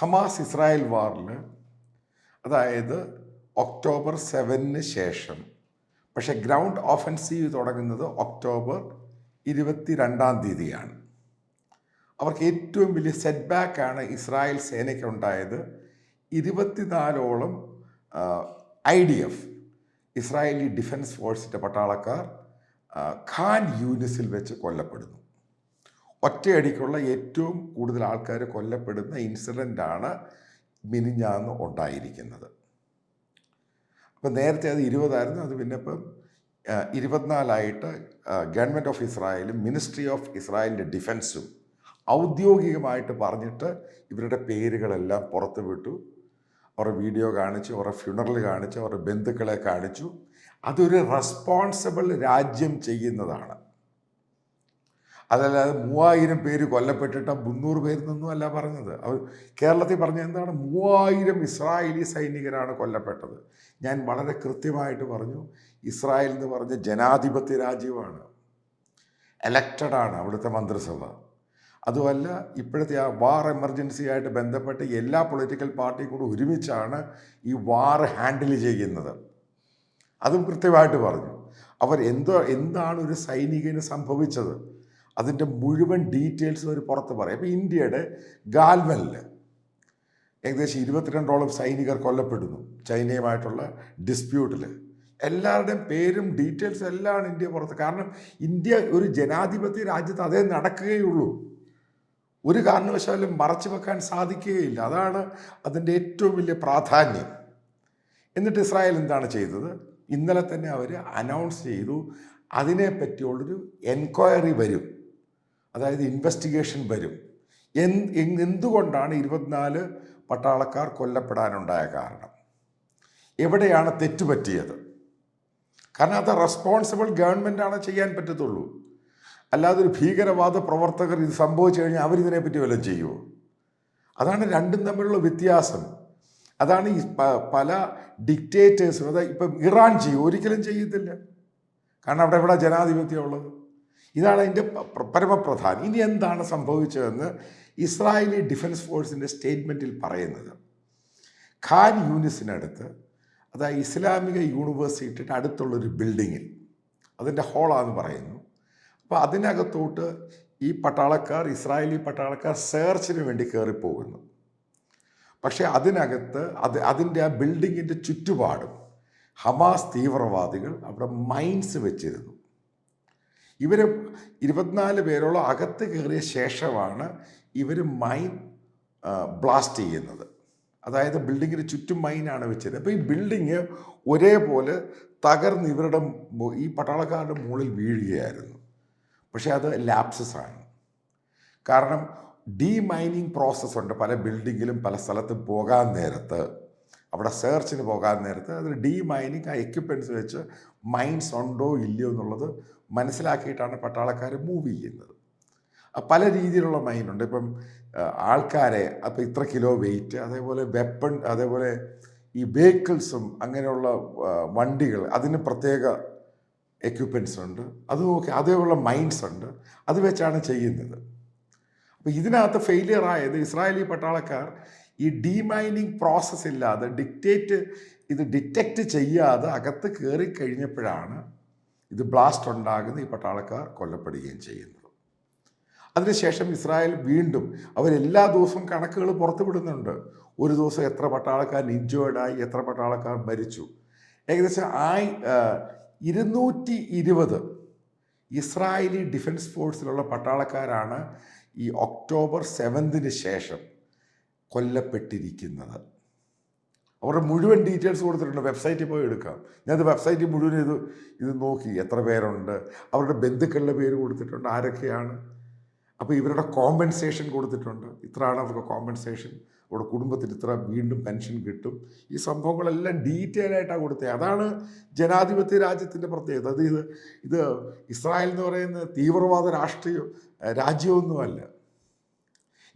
Hamas Israel വാറിൽ അതായത് October സെവനിന് ശേഷം പക്ഷേ ഗ്രൗണ്ട് ഓഫൻസീവ് തുടങ്ങുന്നത് ഒക്ടോബർ ഇരുപത്തി രണ്ടാം തീയതിയാണ്. അവർക്ക് ഏറ്റവും വലിയ സെറ്റ് ബാക്കാണ് ഇസ്രായേൽ സേനയ്ക്കുണ്ടായത് ഇരുപത്തിനാലോളം I D F Israeli defence ഫോഴ്സിന്റെ പട്ടാളക്കാർ ഖാൻ യൂനിസിൽ വെച്ച് കൊല്ലപ്പെടുന്നു. ഒറ്റയടിക്കുള്ള ഏറ്റവും കൂടുതൽ ആൾക്കാർ കൊല്ലപ്പെടുന്ന ഇൻസിഡന്റാണ് മിനിഞ്ഞാന്ന് ഉണ്ടായിരിക്കുന്നത്. അപ്പം നേരത്തെ അത് ഇരുപതായിരുന്നു അത് പിന്നെ ഇപ്പം ഇരുപത്തിനാലായിട്ട് ഗവൺമെന്റ് ഓഫ് ഇസ്രായേലും മിനിസ്ട്രി ഓഫ് ഇസ്രായേലിന്റെ ഡിഫൻസും ഔദ്യോഗികമായിട്ട് പറഞ്ഞിട്ട് ഇവരുടെ പേരുകളെല്ലാം പുറത്തു വിട്ടു. അവരുടെ വീഡിയോ കാണിച്ചു അവരുടെ ഫ്യൂണറൽ കാണിച്ചു അവരുടെ ബന്ധുക്കളെ കാണിച്ചു. അതൊരു റെസ്പോൺസിബിൾ രാജ്യം ചെയ്യുന്നതാണ്. അതല്ലാതെ മൂവായിരം പേര് കൊല്ലപ്പെട്ടിട്ട് മുന്നൂറ് പേരെന്നൊന്നും അല്ല പറഞ്ഞത്. അവർ കേരളത്തിൽ പറഞ്ഞ എന്താണ്? മൂവായിരം ഇസ്രായേലി സൈനികരാണ് കൊല്ലപ്പെട്ടത്. ഞാൻ വളരെ കൃത്യമായിട്ട് പറഞ്ഞു ഇസ്രായേൽ എന്ന് പറഞ്ഞ ജനാധിപത്യ രാജ്യമാണ്. ആണ് അവിടുത്തെ മന്ത്രിസഭ. അതുമല്ല ഇപ്പോഴത്തെ ആ വാർ എമർജൻസി ആയിട്ട് ബന്ധപ്പെട്ട് എല്ലാ പൊളിറ്റിക്കൽ പാർട്ടിയും കൂടെ ഒരുമിച്ചാണ് ഈ വാർ ഹാൻഡിൽ ചെയ്യുന്നത്. അതും കൃത്യമായിട്ട് പറഞ്ഞു. അവർ എന്തോ എന്താണ് ഒരു സൈനികന് സംഭവിച്ചത്? അതിന്റെ മുഴുവൻ ഡീറ്റെയിൽസ് അവർ പുറത്ത് പറയും. അപ്പോൾ ഇന്ത്യയുടെ ഗാൽവനിൽ ഏകദേശം ഇരുപത്തിരണ്ടോളം സൈനികർ കൊല്ലപ്പെടുന്നു ചൈനയുമായിട്ടുള്ള ഡിസ്പ്യൂട്ടിൽ. എല്ലാവരുടെയും പേരും ഡീറ്റെയിൽസും എല്ലാം ഇന്ത്യ പുറത്ത്. കാരണം ഇന്ത്യ ഒരു ജനാധിപത്യ രാജ്യത്ത് അതേ നടക്കുകയുള്ളൂ. ഒരു കാരണവശാലും മറച്ചു വെക്കാൻ സാധിക്കുകയില്ല. അതാണ് അതിന്റെ ഏറ്റവും വലിയ പ്രാധാന്യം. എന്നിട്ട് ഇസ്രായേൽ എന്താണ് ചെയ്തത്? ഇന്നലെ തന്നെ അവർ അനൗൺസ് ചെയ്തു. അതിനെപ്പറ്റിയുള്ളൊരു എൻക്വയറി വരും. അതായത് ഇൻവെസ്റ്റിഗേഷൻ വരും. എന്ത് എന്തുകൊണ്ടാണ് ഇരുപത്തിനാല് പട്ടാളക്കാർ കൊല്ലപ്പെടാനുണ്ടായ കാരണം? എവിടെയാണ് തെറ്റുപറ്റിയത് കാരണം അത് റെസ്പോൺസിബിൾ ഗവൺമെന്റാണ് ചെയ്യാൻ പറ്റത്തുള്ളൂ. അല്ലാതെ ഒരു ഭീകരവാദ പ്രവർത്തകർ ഇത് സംഭവിച്ചു കഴിഞ്ഞാൽ അവരിതിനെപ്പറ്റി വല്ലതും ചെയ്യുമോ അതാണ് രണ്ടും തമ്മിലുള്ള വ്യത്യാസം. അതാണ് ഈ പല ഡിക്റ്റേറ്റേഴ്സും അതായത് ഇപ്പം ഇറാൻ ചെയ്യും ഒരിക്കലും ചെയ്യത്തില്ല. കാരണം അവിടെ എവിടെ ജനാധിപത്യം ഉള്ളത് ഇതാണ് അതിന്റെ പരമപ്രധാനം. ഇനി എന്താണ് സംഭവിച്ചതെന്ന് ഇസ്രായേലി ഡിഫൻസ് ഫോഴ്സിന്റെ സ്റ്റേറ്റ്മെന്റിൽ പറയുന്നത്. ഖാൻ യൂണിസിനടുത്ത് അതായത് ഇസ്ലാമിക യൂണിവേഴ്സിറ്റിയുടെ അടുത്തുള്ളൊരു ബിൽഡിങ്ങിൽ അതിന്റെ ഹോളാന്ന് പറയുന്നു. അപ്പോൾ അതിനകത്തോട്ട് ഈ പട്ടാളക്കാർ ഇസ്രായേലി പട്ടാളക്കാർ സെർച്ചിന് വേണ്ടി കയറിപ്പോകുന്നു. പക്ഷേ അതിനകത്ത് അത് അതിന്റെ ആ ബിൽഡിങ്ങിന്റെ ചുറ്റുപാടും ഹമാസ് തീവ്രവാദികൾ അവിടെ മൈൻസ് വെച്ചിരുന്നു. ഇവർ ഇരുപത്തിനാല് പേരോളം അകത്ത് കയറിയ ശേഷമാണ് ഇവർ മൈൻ ബ്ലാസ്റ്റ് ചെയ്യുന്നത്. അതായത് ബിൽഡിങ്ങിന് ചുറ്റും മൈനാണ് വെച്ചത്. അപ്പോൾ ഈ ബിൽഡിങ് ഒരേപോലെ തകർന്ന് ഇവരുടെ ഈ പട്ടാളക്കാരുടെ മുകളിൽ വീഴുകയായിരുന്നു. പക്ഷേ അത് ലാപ്സസ് ആണ്. കാരണം ഡീ മൈനിങ് പ്രോസസ്സുണ്ട്. പല ബിൽഡിങ്ങിലും പല സ്ഥലത്തും പോകാൻ നേരത്ത് അവിടെ സെർച്ചിന് പോകാൻ നേരത്ത് അതിൽ ഡീ മൈനിങ് ആ എക്യുപ്മെന്റ്സ് വെച്ച് മൈൻസ് ഉണ്ടോ ഇല്ലയോ എന്നുള്ളത് മനസ്സിലാക്കിയിട്ടാണ് പട്ടാളക്കാർ മൂവ് ചെയ്യുന്നത്. പല രീതിയിലുള്ള മൈനുണ്ട് ഇപ്പം ആൾക്കാരെ അപ്പം ഇത്ര കിലോ വെയിറ്റ് അതേപോലെ വെപ്പൺ അതേപോലെ ഈ വെഹിക്കിൾസും അങ്ങനെയുള്ള വണ്ടികൾ അതിന് പ്രത്യേക എക്യുപ്മെന്റ്സ് ഉണ്ട്. അത് നോക്കി അതേപോലെ മൈൻസ് ഉണ്ട്. അത് വെച്ചാണ് ചെയ്യുന്നത്. അപ്പോൾ ഇതിനകത്ത് ഫെയിലിയർ ആയത് ഇസ്രായേലി പട്ടാളക്കാർ ഈ ഡീമൈനിങ് പ്രോസസ്സ് ഇല്ലാതെ ഡിക്റ്റേറ്റ് ഇത് ഡിറ്റക്റ്റ് ചെയ്യാതെ അകത്ത് കയറി കഴിഞ്ഞപ്പോഴാണ് ഇത് ബ്ലാസ്റ്റ് ഉണ്ടാകുന്ന ഈ പട്ടാളക്കാർ കൊല്ലപ്പെടുകയും ചെയ്യുന്നത്. അതിനുശേഷം ഇസ്രായേൽ വീണ്ടും അവരെല്ലാ ദിവസവും കണക്കുകൾ പുറത്തുവിടുന്നുണ്ട് ഒരു ദിവസം എത്ര പട്ടാളക്കാർ ഇൻജേർഡായി എത്ര പട്ടാളക്കാർ മരിച്ചു. ഏകദേശം ആയി ഇരുന്നൂറ്റി ഇരുപത് ഇസ്രായേലി ഡിഫൻസ് ഫോഴ്സിലുള്ള പട്ടാളക്കാരാണ് ഈ ഒക്ടോബർ സെവൻതിന് ശേഷം കൊല്ലപ്പെട്ടിരിക്കുന്നത്. അവരുടെ മുഴുവൻ ഡീറ്റെയിൽസ് കൊടുത്തിട്ടുണ്ട്. വെബ്സൈറ്റിൽ പോയി എടുക്കാം. ഞാനത് വെബ്സൈറ്റിൽ മുഴുവൻ ഇത് ഇത് നോക്കി. എത്ര പേരുണ്ട്? അവരുടെ ബന്ധുക്കളുടെ പേര് കൊടുത്തിട്ടുണ്ട്. ആരൊക്കെയാണ്? അപ്പോൾ ഇവരുടെ കോമ്പൻസേഷൻ കൊടുത്തിട്ടുണ്ട്. ഇത്രയാണ് അവർക്ക് കോമ്പൻസേഷൻ അവരുടെ കുടുംബത്തിന് ഇത്ര വീണ്ടും പെൻഷൻ കിട്ടും. ഈ സംഭവങ്ങളെല്ലാം ഡീറ്റെയിൽ ആയിട്ടാണ് കൊടുത്തത് അതാണ് ജനാധിപത്യ രാജ്യത്തിന്റെ പ്രത്യേകത. അത് ഇത് ഇത് ഇസ്രായേൽ എന്ന് പറയുന്ന തീവ്രവാദ രാഷ്ട്രീയ രാജ്യമൊന്നുമല്ല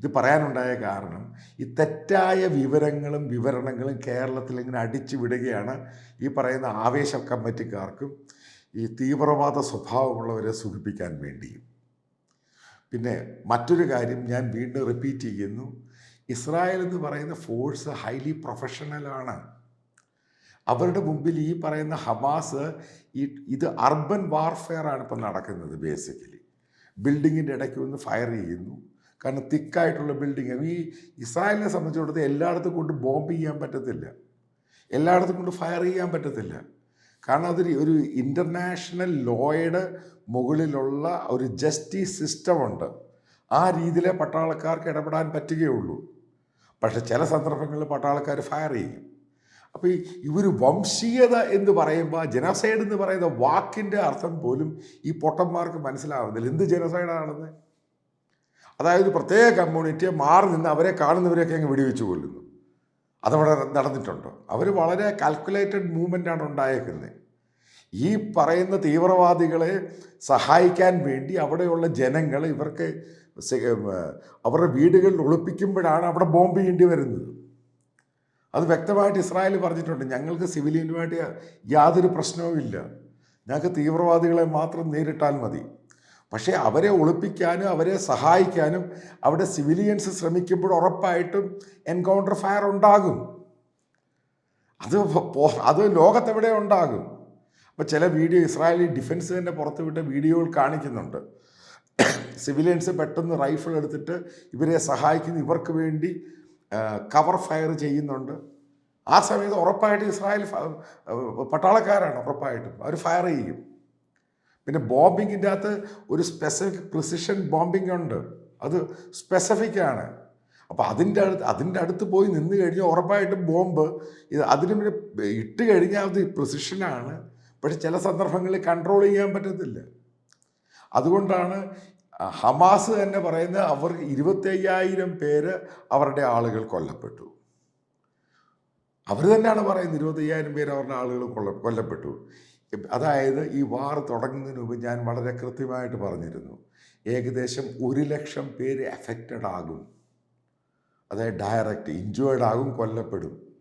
ഇത് പറയാനുണ്ടായ കാരണം ഈ തെറ്റായ വിവരങ്ങളും വിവരണങ്ങളും കേരളത്തിൽ ഇങ്ങനെ അടിച്ചു വിടുകയാണ് ഈ പറയുന്ന ആവേശ കമ്മിറ്റിക്കാർക്കും ഈ തീവ്രവാദ സ്വഭാവമുള്ളവരെ സുഖിപ്പിക്കാൻ വേണ്ടിയും. പിന്നെ മറ്റൊരു കാര്യം ഞാൻ വീണ്ടും റിപ്പീറ്റ് ചെയ്യുന്നു. ഇസ്രായേൽ എന്ന് പറയുന്ന ഫോഴ്സ് ഹൈലി പ്രൊഫഷണലാണ് അവരുടെ മുമ്പിൽ ഈ പറയുന്ന ഹമാസ് ഈ ഇത് അർബൻ വാർഫെയർ ആണ് ഇപ്പം നടക്കുന്നത് ബേസിക്കലി ബിൽഡിങ്ങിന്റെ ഇടയ്ക്ക് വന്ന് ഫയർ ചെയ്യുന്നു. കാരണം തിക്കായിട്ടുള്ള ബിൽഡിങ് ഈ ഇസ്രായേലിനെ സംബന്ധിച്ചിടത്തോളം എല്ലായിടത്തും കൊണ്ട് ബോംബ് ചെയ്യാൻ പറ്റത്തില്ല. എല്ലായിടത്തും കൊണ്ട് ഫയർ ചെയ്യാൻ പറ്റത്തില്ല. കാരണം അതൊരു ഒരു ഇന്റർനാഷണൽ ലോയുടെ മുകളിലുള്ള ഒരു ജസ്റ്റിസ് സിസ്റ്റമുണ്ട് ആ രീതിയിലെ പട്ടാളക്കാർക്ക് ഇടപെടാൻ പറ്റുകയുള്ളൂ. പക്ഷെ ചില സന്ദർഭങ്ങളിൽ പട്ടാളക്കാർ ഫയർ ചെയ്യും. അപ്പോൾ ഈ ഇവർ വംശീയത എന്ന് പറയുമ്പോൾ ജനസൈഡ് എന്ന് പറയുന്ന വാക്കിന്റെ അർത്ഥം പോലും ഈ പൊട്ടന്മാർക്ക് മനസ്സിലാവുന്നില്ല. എന്ത് ജനസൈഡാണെന്ന് അതായത് പ്രത്യേക കമ്മ്യൂണിറ്റിയെ മാറി നിന്ന് അവരെ കാണുന്നവരെയൊക്കെ അങ്ങ് വെടിവെച്ച് കൊല്ലുന്നു. അതവിടെ നടന്നിട്ടുണ്ടോ. അവർ വളരെ കാൽക്കുലേറ്റഡ് മൂവ്മെന്റാണ് ഉണ്ടായേക്കുന്നത്. ഈ പറയുന്ന തീവ്രവാദികളെ സഹായിക്കാൻ വേണ്ടി അവിടെയുള്ള ജനങ്ങൾ ഇവർക്ക് അവരുടെ വീടുകളിൽ ഒളിപ്പിക്കുമ്പോഴാണ് അവിടെ ബോംബ് ചെയ്യേണ്ടി വരുന്നത്. അത് വ്യക്തമായിട്ട് ഇസ്രായേൽ പറഞ്ഞിട്ടുണ്ട്. ഞങ്ങൾക്ക് സിവിലിയനുമായിട്ട് യാതൊരു പ്രശ്നവുമില്ല. ഞങ്ങൾക്ക് തീവ്രവാദികളെ മാത്രം നേരിട്ടാൽ മതി. പക്ഷേ അവരെ ഒളിപ്പിക്കാനും അവരെ സഹായിക്കാനും അവിടെ സിവിലിയൻസ് ശ്രമിക്കുമ്പോൾ ഉറപ്പായിട്ടും എൻകൗണ്ടർ ഫയർ ഉണ്ടാകും. അത് അത് ലോകത്തെവിടെ ഉണ്ടാകും? അപ്പോൾ ചില വീഡിയോ ഇസ്രായേലി ഡിഫൻസ് തന്നെ പുറത്തുവിട്ട വീഡിയോകൾ കാണിക്കുന്നുണ്ട്. സിവിലിയൻസ് പെട്ടെന്ന് റൈഫിൾ എടുത്തിട്ട് ഇവരെ സഹായിക്കുന്ന ഇവർക്ക് വേണ്ടി കവർ ഫയർ ചെയ്യുന്നുണ്ട്. ആ സമയത്ത് ഉറപ്പായിട്ട് ഇസ്രായേൽ പട്ടാളക്കാരാണ് ഉറപ്പായിട്ടും. അവർ ഫയർ ചെയ്യും. പിന്നെ ബോംബിങ്ങിന്റെ അകത്ത് ഒരു സ്പെസിഫിക് പ്രിസിഷൻ ബോംബിംഗ് ഉണ്ട്. അത് സ്പെസിഫിക് ആണ്. അപ്പോൾ അതിന്റെ അടുത്ത് അതിന്റെ അടുത്ത് പോയി നിന്ന് കഴിഞ്ഞാൽ ഉറപ്പായിട്ടും ബോംബ് ഇത് അതിന് പിന്നെ ഇട്ട് കഴിഞ്ഞാൽ അത് പ്രിസിഷനാണ് പക്ഷെ ചില സന്ദർഭങ്ങളിൽ കൺട്രോൾ ചെയ്യാൻ പറ്റത്തില്ല. അതുകൊണ്ടാണ് ഹമാസ് തന്നെ പറയുന്നത് അവർ ഇരുപത്തയ്യായിരം പേര് അവരുടെ ആളുകൾ കൊല്ലപ്പെട്ടു. അവർ തന്നെയാണ് പറയുന്നത് ഇരുപത്തയ്യായിരം പേര് അവരുടെ ആളുകൾ കൊല്ല കൊല്ലപ്പെട്ടു. അതായത് ഈ വാർ തുടങ്ങുന്നതിന് മുമ്പ് ഞാൻ വളരെ കൃത്യമായിട്ട് പറഞ്ഞിരുന്നു. ഏകദേശം ഒരു ലക്ഷം പേര് എഫക്റ്റഡ് ആകും. അതായത് ഡയറക്റ്റ് ഇഞ്ചുവേർഡ് ആകും കൊല്ലപ്പെടും.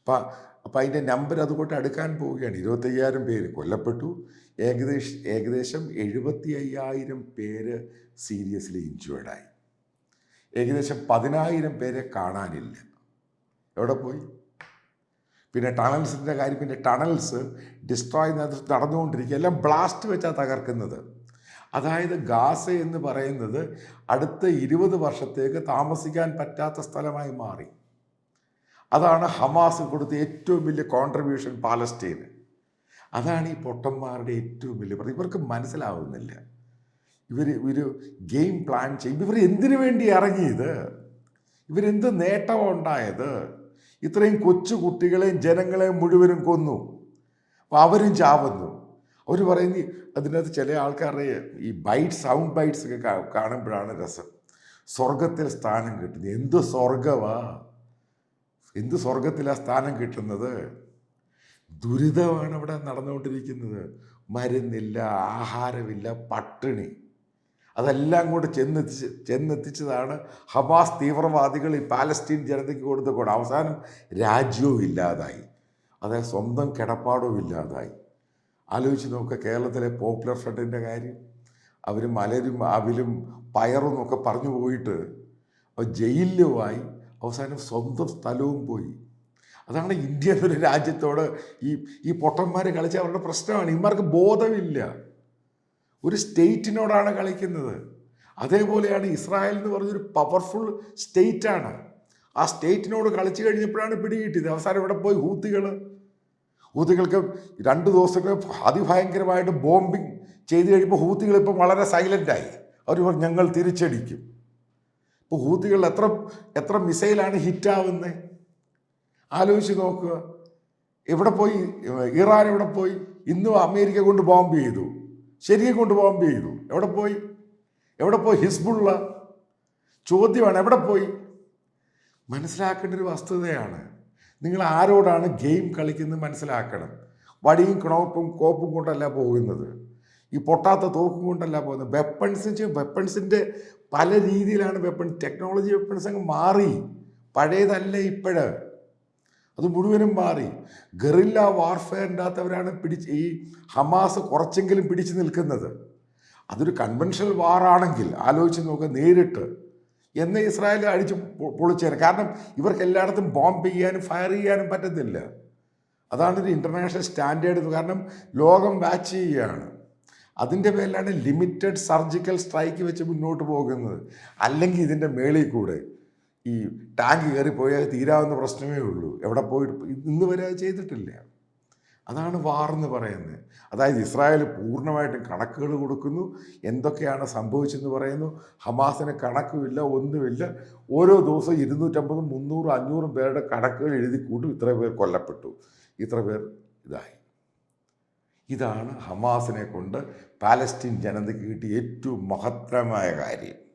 അപ്പം അപ്പം അതിന്റെ നമ്പർ അതുകൊണ്ട് അടുക്കാൻ പോവുകയാണ്. ഇരുപത്തയ്യായിരം പേര് കൊല്ലപ്പെട്ടു. ഏകദേശം ഏകദേശം എഴുപത്തി അയ്യായിരം പേര് സീരിയസ്ലി ഇഞ്ചുവേർഡായി ഏകദേശം പതിനായിരം പേരെ കാണാനില്ല. എവിടെ പോയി? പിന്നെ ടണൽസിന്റെ കാര്യം പിന്നെ ടണൽസ് ഡിസ്ട്രോയ് നടന്നുകൊണ്ടിരിക്കുക എല്ലാം ബ്ലാസ്റ്റ് വെച്ചാണ് തകർക്കുന്നത്. അതായത് ഗാസ എന്ന് പറയുന്നത് അടുത്ത ഇരുപത് വർഷത്തേക്ക് താമസിക്കാൻ പറ്റാത്ത സ്ഥലമായി മാറി. അതാണ് ഹമാസ് കൊടുത്ത ഏറ്റവും വലിയ കോൺട്രിബ്യൂഷൻ പാലസ്റ്റീന്. അതാണ് ഈ പൊട്ടന്മാരുടെ ഏറ്റവും വലിയ ഇവർക്ക് മനസ്സിലാവുന്നില്ല. ഇവർ ഒരു ഗെയിം പ്ലാൻ ചെയ്യും ഇവർ എന്തിനു വേണ്ടി ഇറങ്ങിയത്? ഇവരെന്ത് നേട്ടമുണ്ടായത് ഇത്രയും കൊച്ചു കുട്ടികളെയും ജനങ്ങളെയും മുഴുവനും കൊന്നു. അപ്പോൾ അവരും ചാവുന്നു. അവർ പറയുന്ന അതിനകത്ത് ചില ആൾക്കാരുടെ ഈ ബൈറ്റ് സൗണ്ട് ബൈറ്റ്സ് ഒക്കെ കാണുമ്പോഴാണ് രസം. സ്വർഗത്തിൽ സ്ഥാനം കിട്ടുന്നത്. എന്ത് സ്വർഗമാ എന്ത് സ്വർഗത്തിലാണ് സ്ഥാനം കിട്ടുന്നത്? ദുരിതമാണ് അവിടെ നടന്നുകൊണ്ടിരിക്കുന്നത്. മരുന്നില്ല ആഹാരമില്ല പട്ടിണി. അതെല്ലാം കൂടെ ചെന്നെത്തിച്ച് ചെന്നെത്തിച്ചതാണ് ഹമാസ് തീവ്രവാദികൾ ഈ പാലസ്തീൻ ജനതയ്ക്ക് കൊടുത്ത കൂടെ. അവസാനം രാജ്യവും ഇല്ലാതായി. അതായത് സ്വന്തം കിടപ്പാടവും ഇല്ലാതായി. ആലോചിച്ച് നോക്കുക കേരളത്തിലെ പോപ്പുലർ ഫ്രണ്ടിന്റെ കാര്യം. അവർ മലരും അവിലും പയറും ഒക്കെ പറഞ്ഞു പോയിട്ട് അവർ ജയിലിലുമായി അവസാനം സ്വന്തം സ്ഥലവും പോയി. അതാണ് ഇന്ത്യ എന്നൊരു രാജ്യത്തോട് ഈ ഈ പൊട്ടന്മാരെ കളിച്ച അവരുടെ പ്രശ്നമാണ്. ഇമാർക്ക് ബോധമില്ല. ഒരു സ്റ്റേറ്റിനോടാണ് കളിക്കുന്നത്. അതേപോലെയാണ് ഇസ്രായേൽ എന്ന് പറഞ്ഞൊരു പവർഫുൾ സ്റ്റേറ്റാണ്. ആ സ്റ്റേറ്റിനോട് കളിച്ചു കഴിഞ്ഞപ്പോഴാണ് പിടികിട്ടിയത്. അവസാനം ഇവിടെ പോയി ഹൂത്തികൾ. ഹൂത്തികൾക്ക് രണ്ട് ദിവസമൊക്കെ അതിഭയങ്കരമായിട്ട് ബോംബിങ് ചെയ്ത് കഴിയുമ്പോൾ ഹൂത്തികൾ ഇപ്പം വളരെ സൈലന്റായി അവർ പറഞ്ഞു ഞങ്ങൾ തിരിച്ചടിക്കും. ഇപ്പോൾ ഹൂത്തികൾ എത്ര എത്ര മിസൈലാണ് ഹിറ്റാവുന്നത് ആലോചിച്ച് നോക്കുക. എവിടെ പോയി? ഇറാൻ എവിടെ പോയി? ഇന്നും അമേരിക്ക കൊണ്ട് ബോംബ് ചെയ്തു. ശരിയെ കൊണ്ട് ബോംബ് ചെയ്തു. എവിടെ പോയി? എവിടെ പോയി? ഹിസ്ബുള്ള. ചോദ്യമാണ് എവിടെ പോയി? മനസ്സിലാക്കേണ്ട ഒരു വസ്തുതയാണ്. നിങ്ങൾ ആരോടാണ് ഗെയിം കളിക്കുന്നത് മനസ്സിലാക്കണം. വടിയും കിണോപ്പും കോപ്പും കൊണ്ടല്ല പോകുന്നത്. ഈ പൊട്ടാത്ത തോക്കും കൊണ്ടല്ല പോകുന്നത്. വെപ്പൺസ് വെപ്പൺസിന്റെ പല രീതിയിലാണ് വെപ്പൺ ടെക്നോളജി വെപ്പൺസ് അങ്ങ് മാറി. പഴയതല്ല ഇപ്പോഴ്. അത് മുഴുവനും മാറി. ഗറില്ല വാർഫെയറിന്റെ അകത്തവരാണ് പിടിച്ച് ഈ ഹമാസ് കുറച്ചെങ്കിലും പിടിച്ചു നിൽക്കുന്നത്. അതൊരു കൺവെൻഷണൽ വാറാണെങ്കിൽ ആലോചിച്ച് നോക്കുക നേരിട്ട്. എന്ന് ഇസ്രായേൽ അടിച്ച് പൊ- പൊളിച്ചേനെ. കാരണം ഇവർക്ക് എല്ലായിടത്തും ബോംബ് ചെയ്യാനും ഫയർ ചെയ്യാനും പറ്റത്തില്ല. അതാണ് ഒരു ഇന്റർനാഷണൽ സ്റ്റാൻഡേർഡ് കാരണം ലോകം വാച്ച് ചെയ്യുകയാണ്. അതിന്റെ പേരിലാണ് ലിമിറ്റഡ് സർജിക്കൽ സ്ട്രൈക്ക് വെച്ച് മുന്നോട്ട് പോകുന്നത്. അല്ലെങ്കിൽ ഇതിന്റെ മേളിൽ കൂടെ. ഈ ടാങ്ക് കയറിപ്പോയാൽ തീരാവുന്ന പ്രശ്നമേ ഉള്ളൂ. എവിടെ പോയിട്ട് ഇന്ന് വരെ അത് ചെയ്തിട്ടില്ല. അതാണ് വാർ എന്ന് പറയുന്നത്. അതായത് ഇസ്രായേൽ പൂർണമായിട്ടും കണക്കുകൾ കൊടുക്കുന്നു. എന്തൊക്കെയാണ് സംഭവിച്ചെന്ന് പറയുന്നു. ഹമാസിന് കണക്കുമില്ല ഒന്നുമില്ല. ഓരോ ദിവസവും ഇരുന്നൂറ്റമ്പതും മുന്നൂറും അഞ്ഞൂറും പേരുടെ കണക്കുകൾ എഴുതി കൂട്ടും. ഇത്ര പേർ കൊല്ലപ്പെട്ടു. ഇത്ര പേർ ഇതായി. ഇതാണ് ഹമാസിനെ കൊണ്ട് പാലസ്റ്റീൻ ജനതയ്ക്ക് കിട്ടിയ ഏറ്റവും മഹത്തരമായ കാര്യം.